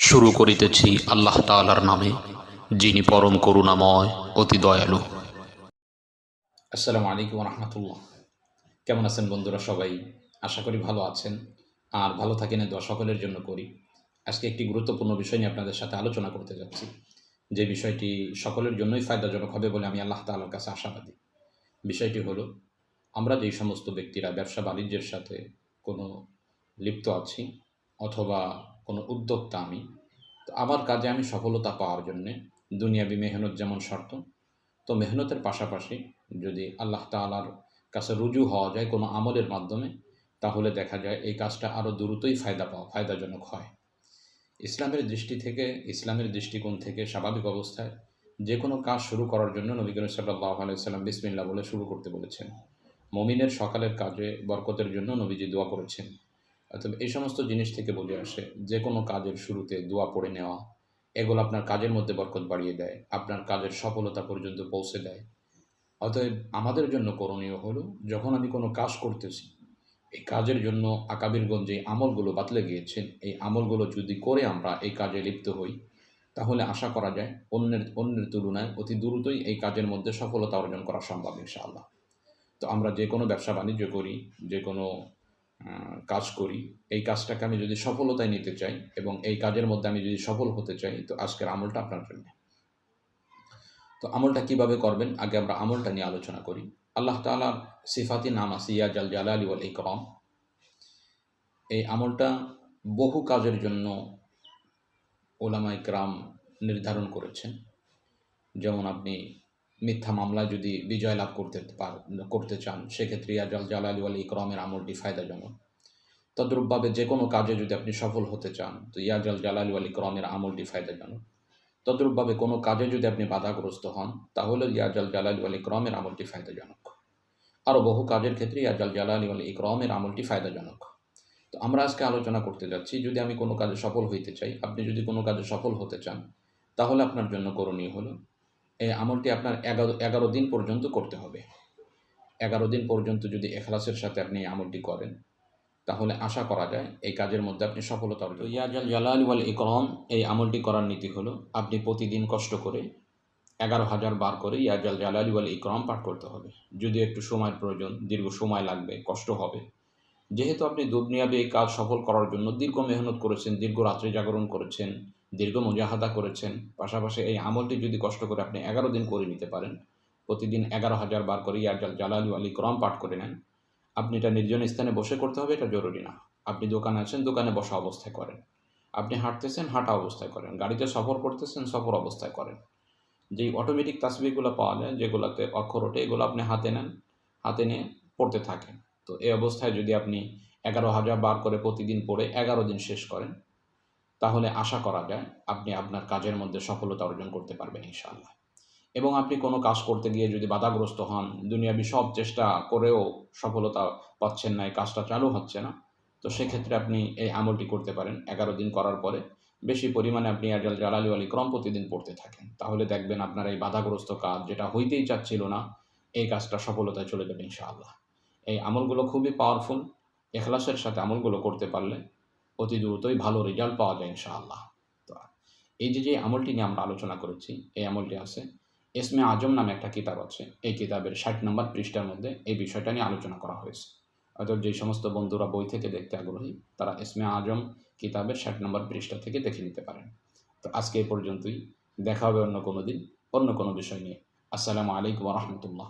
শুরু করিতেছি আল্লাহ তাআলার নামে, যিনি পরম করুণাময়, অতি দয়ালু। আসসালামু আলাইকুম রহমতুল্লাহ। কেমন আছেন বন্ধুরা সবাই? আশা করি ভালো আছেন। আর ভালো থাকেন, দোয়া সকলের জন্য করি। আজকে একটি গুরুত্বপূর্ণ বিষয় নিয়ে আপনাদের সাথে আলোচনা করতে যাচ্ছি। যে বিষয়টি সকলের জন্যই ফায়দাজনক হবে বলে আমি আল্লাহ তালার কাছে আশাবাদী। বিষয়টি হলো, আমরা যেই সমস্ত ব্যক্তিরা ব্যবসা বাণিজ্যের সাথে কোনো লিপ্ত আছি, অথবা কোনো উদ্যোক্তা আমি। তো আমার কাজে আমি সফলতা পাওয়ার জন্যে দুনিয়াবি মেহনত যেমন শর্ত, তো মেহনতের পাশাপাশি যদি আল্লাহ তাআলার কাছে রুজু হওয়া যায় কোনো আমলের মাধ্যমে, তাহলে দেখা যায় এই কাজটা আরও দ্রুতই ফায়দা পাওয়া, ফায়দাজনক হয়। ইসলামের দৃষ্টি থেকে, ইসলামের দৃষ্টিকোণ থেকে স্বাভাবিক অবস্থায় যে কোনো কাজ শুরু করার জন্য নবী করিম সাল্লাহ আলাইসাল্লাম বিসমিল্লা বলে শুরু করতে বলেছেন। মমিনের সকালের কাজে বরকতের জন্য নবীজি দোয়া করেছেন। অর্থাৎ এই সমস্ত জিনিস থেকে বোঝে আসে যে কোনো কাজের শুরুতে দোয়া পড়ে নেওয়া, এগুলো আপনার কাজের মধ্যে বরকত বাড়িয়ে দেয়, আপনার কাজের সফলতা পর্যন্ত পৌঁছে দেয়। অতএব আমাদের জন্য করণীয় হলো, যখন আমি কোনো কাজ করতেছি, এই কাজের জন্য আকাবিরগঞ্জ যে আমলগুলো বাতলে গিয়েছেন, এই আমলগুলো যদি করে আমরা এই কাজে লিপ্ত হই, তাহলে আশা করা যায় অন্যের অন্যের তুলনায় অতি দ্রুতই এই কাজের মধ্যে সফলতা অর্জন করা সম্ভব ইনশাআল্লাহ। তো আমরা যে কোনো ব্যবসা বাণিজ্য করি যে কোনো কাজ করি, এই কাজটাকে আমি যদি সফলতায় নিতে চাই এবং এই কাজের মধ্যে আমি যদি সফল হতে চাই, তো আজকের আমলটা আপনার জন্য। তো আমলটা কীভাবে করবেন? আগে আমরা আমলটা নিয়ে আলোচনা করি। আল্লাহ তাআলার সিফাতি নাম আছে, ইয়া জাল জালালি ওয়াল ইকরাম। এই আমলটা বহু কাজের জন্য ওলামা ইকরাম নির্ধারণ করেছেন। যেমন আপনি মিথ্যা মামলায় যদি বিজয় লাভ করতে পার, করতে চান, সেক্ষেত্রে ইয়া জাল জালালি ওয়াল ইকরামের আমলটি ফায়দাজনক তদ্রূপভাবে যে কোনো কাজে যদি আপনি সফল হতে চান, তো ইয়াজাল জালালি ওয়াল ইকরামের আমলটি ফায়দাজনক তদ্রূপভাবে কোনো কাজে যদি আপনি বাধাগ্রস্ত হন, তাহলে ইয়াজাল জালালি ওয়াল ইকরামের আমলটি ফায়দাজনক আরও বহু কাজের ক্ষেত্রে ইয়াজাল জালালি ওয়াল ইকরামের আমলটি ফায়দাজনক তো আমরা আজকে আলোচনা করতে যাচ্ছি, যদি আমি কোনো কাজে সফল হইতে চাই, আপনি যদি কোনো কাজে সফল হতে চান, তাহলে আপনার জন্য করণীয় হলো এই আমলটি আপনার এগারো এগারো দিন পর্যন্ত করতে হবে। এগারো দিন পর্যন্ত যদি এখলাসের সাথে আপনি এই আমলটি করেন তাহলে আশা করা যায় এই কাজের মধ্যে আপনি সফলতা অর্জন ইয়াজাল জালাল ওয়াল ইকরম এই আমলটি করার নীতি হলো আপনি প্রতিদিন কষ্ট করে এগারো হাজার বার করে ইয়াজাল জালাল ওয়াল ইকরম পাঠ করতে হবে। যদি একটু সময়ের প্রয়োজন দীর্ঘ সময় লাগবে কষ্ট হবে। যেহেতু আপনি দুনিয়াবে এই কাজ সফল করার জন্য দীর্ঘ মেহনত করেছেন দীর্ঘ রাত্রি জাগরণ করেছেন দীর্ঘ মুজাহাদা করেছেন। পাশাপাশি এই আমলটি যদি কষ্ট করে আপনি এগারো দিন করে নিতে পারেন, প্রতিদিন এগারো হাজার বার করে ইয়াজাল জালাল ওয়াল ক্রম পাঠ করে নেন। আপনি এটা নির্জন স্থানে বসে করতে হবে, এটা জরুরি না। আপনি দোকানে আছেন, দোকানে বসা অবস্থায় করেন। আপনি হাঁটতেছেন, হাঁটা অবস্থায় করেন। গাড়িতে সফর করতেছেন, সফর অবস্থায় করেন। যেই অটোমেটিক তাসবিগুলো পাওয়া যায়, যেগুলোতে অক্ষর ওঠে, এগুলো আপনি হাতে নেন, হাতে নিয়ে পড়তে থাকেন। তো এই অবস্থায় যদি আপনি এগারো হাজার বার করে প্রতিদিন পড়ে এগারো দিন শেষ করেন তাহলে আশা করা যায় আপনি আপনার কাজের মধ্যে সফলতা অর্জন করতে পারবেন, ইনশাআল্লাহ। এবং আপনি কোনো কাজ করতে গিয়ে যদি বাধাগ্রস্ত হন, দুনিয়াবি সব চেষ্টা করেও সফলতা পাচ্ছেন না, এই কাজটা চালু হচ্ছে না, তো সেক্ষেত্রে আপনি এই আমলটি করতে পারেন। এগারো দিন করার পরে বেশি পরিমাণে আপনি আজাল জালালি আলী ক্রম প্রতিদিন পড়তে থাকেন। তাহলে দেখবেন আপনার এই বাধাগ্রস্ত কাজ যেটা হইতেই চাচ্ছিল না, এই কাজটা সফলতায় চলে যাবে, ইনশাআল্লাহ। এই আমলগুলো খুবই পাওয়ারফুল এখলাসের সাথে আমলগুলো করতে পারলে অতি দ্রুতই ভালো রেজাল্ট পাওয়া যায় ইনশাআল্লাহ। তো এই যে যে আমলটি নিয়ে আমরা আলোচনা করেছি, এই আমলটি আছে এসমে আজম নামে একটা কিতাব আছে। এই কিতাবের ষাট নম্বর পৃষ্ঠার মধ্যে এই বিষয়টা নিয়ে আলোচনা করা হয়েছে। অর্থাৎ যে সমস্ত বন্ধুরা বই থেকে দেখতে আগ্রহী, তারা এসমে আজম কিতাবের ষাট নম্বর পৃষ্ঠা থেকে দেখে নিতে পারেন। তো আজকে এই পর্যন্তই। দেখা হবে অন্য কোনো দিন, অন্য কোনো বিষয় নিয়ে। আসসালামু আলাইকুম রহমতুল্লাহ।